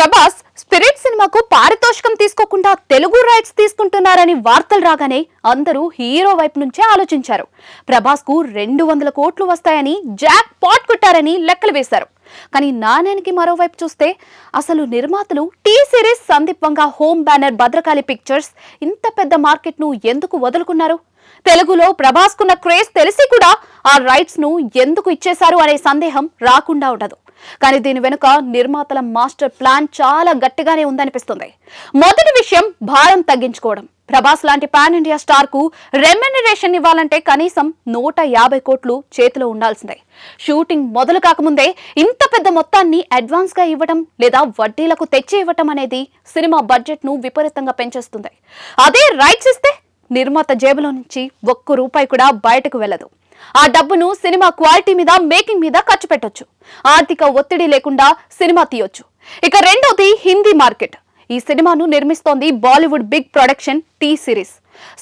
Prabhas spirit సినిమాకు పారితోషికం తీసుకోకుండా తెలుగు రైట్స్ తీసుకుంటున్నారని వార్తలు రాగానే అందరూ హీరో వైపు నుంచే ఆలోచించారు. ప్రభాస్కు రెండు వందల కోట్లు వస్తాయని జాక్ పాట్ కొట్టారని లెక్కలు వేశారు. కానీ నాణ్యానికి మరోవైపు చూస్తే అసలు నిర్మాతలు టీ సిరీస్ సందీపంగా హోమ్ బ్యానర్ భద్రకాళి పిక్చర్స్ ఇంత పెద్ద మార్కెట్ను ఎందుకు వదులుకున్నారు? తెలుగులో ప్రభాస్ కున్న క్రేజ్ తెలిసి కూడా ఆ రైట్స్ను ఎందుకు ఇచ్చేశారు అనే సందేహం రాకుండా ఉండదు. కానీ దీని వెనుక నిర్మాతల మాస్టర్ ప్లాన్ చాలా గట్టిగానే ఉందనిపిస్తుంది. మొదటి విషయం భారం తగ్గించుకోవడం. ప్రభాస్ లాంటి పాన్ ఇండియా స్టార్కు రెమ్యునరేషన్ ఇవ్వాలంటే కనీసం నూట యాభై కోట్లు చేతిలో ఉండాల్సిందే. షూటింగ్ మొదలు కాకముందే ఇంత పెద్ద మొత్తాన్ని అడ్వాన్స్గా ఇవ్వడం లేదా వడ్డీలకు తెచ్చి ఇవ్వటం అనేది సినిమా బడ్జెట్ను విపరీతంగా పెంచేస్తుంది. అదే రైట్స్ ఇస్తే నిర్మాత జేబులో నుంచి ఒక్క రూపాయి కూడా బయటకు వెళ్ళదు. ఆ డబ్బును సినిమా క్వాలిటీ మీద మేకింగ్ మీద ఖర్చు పెట్టొచ్చు. ఆర్థిక ఒత్తిడి లేకుండా సినిమా తీయొచ్చు. ఇక రెండోది హిందీ మార్కెట్. ఈ సినిమాను నిర్మిస్తోంది Bollywood big production T series.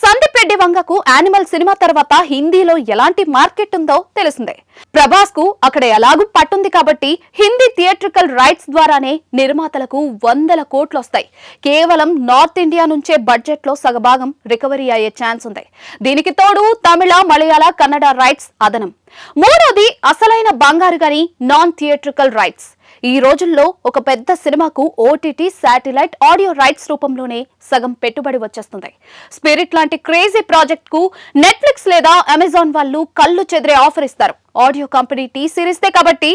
Sandeep Reddy వంగకు Animal సినిమా తర్వాత హిందీలో ఎలాంటి మార్కెట్ ఉందో తెలిసిందే. ప్రభాస్కు అక్కడ ఎలాగూ పట్టుంది కాబట్టి హిందీ థియేట్రికల్ రైట్స్ ద్వారానే నిర్మాతలకు వందల కోట్లు వస్తాయి కేవలం నార్త్ ఇండియా నుంచే బడ్జెట్లో సగభాగం రికవరీ అయ్యే ఛాన్స్ ఉంది. దీనికి తోడు తమిళ మలయాళ కన్నడ రైట్స్ అదనం. మూడోది అసలైన బంగారు గని నాన్ థియేట్రికల్ రైట్స్. ఈ రోజుల్లో ఒక పెద్ద సినిమాకు ఓటీటీ శాటిలైట్ ఆడియో రైట్స్ రూపంలోనే సగం పెట్టుబడి వచ్చేస్తుంది. స్పిరిట్ లాంటి క్రేజీ ప్రాజెక్ట్కు నెట్ఫ్లిక్స్ లేదా అమెజాన్ వాళ్ళు కళ్ళు చెదిరే ఆఫర్ ఇస్తారు. ఆడియో కంపెనీ టీ సిరీస్తే కాబట్టి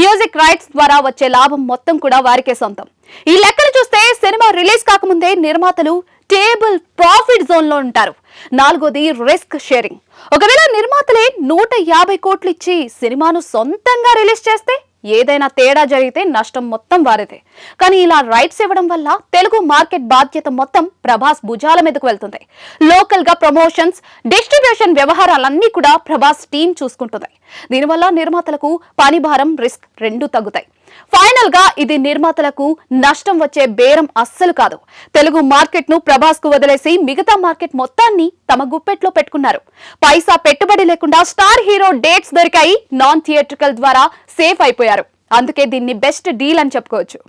మ్యూజిక్ రైట్స్ ద్వారా వచ్చే లాభం మొత్తం కూడా వారికే సొంతం. ఈ లెక్కలు చూస్తే సినిమా రిలీజ్ కాకముందే నిర్మాతలు టేబుల్ ప్రాఫిట్ జోన్లో ఉంటారు. నాలుగోది రిస్క్ షేరింగ్. ఒకవేళ నిర్మాతలే నూట యాభై కోట్లు ఇచ్చి సినిమాను సొంతంగా రిలీజ్ చేస్తే ఏదైనా తేడా జరిగితే నష్టం మొత్తం వారిదే. కానీ ఇలా రైట్స్ ఇవ్వడం వల్ల తెలుగు మార్కెట్ బాధ్యత మొత్తం ప్రభాస్ భుజాల మీదకు వెళ్తుంది. లోకల్గా ప్రమోషన్స్ డిస్ట్రిబ్యూషన్ వ్యవహారాలన్నీ కూడా ప్రభాస్ టీం చూసుకుంటుంది. దీనివల్ల నిర్మాతలకు పని భారం రిస్క్ రెండు తగ్గుతాయి. ఫైనల్గా ఇది నిర్మాతలకు నష్టం వచ్చే బేరం అస్సలు కాదు. తెలుగు మార్కెట్ను ప్రభాస్కు వదిలేసి మిగతా మార్కెట్ మొత్తాన్ని తమ గుప్పెట్లో పెట్టుకున్నారు. పైసా పెట్టుబడి లేకుండా స్టార్ హీరో డేట్స్ దొరికాయి నాన్ థియేట్రికల్ ద్వారా సేఫ్ అయిపోయారు. అందుకే దీన్ని బెస్ట్ డీల్ అని చెప్పుకోవచ్చు.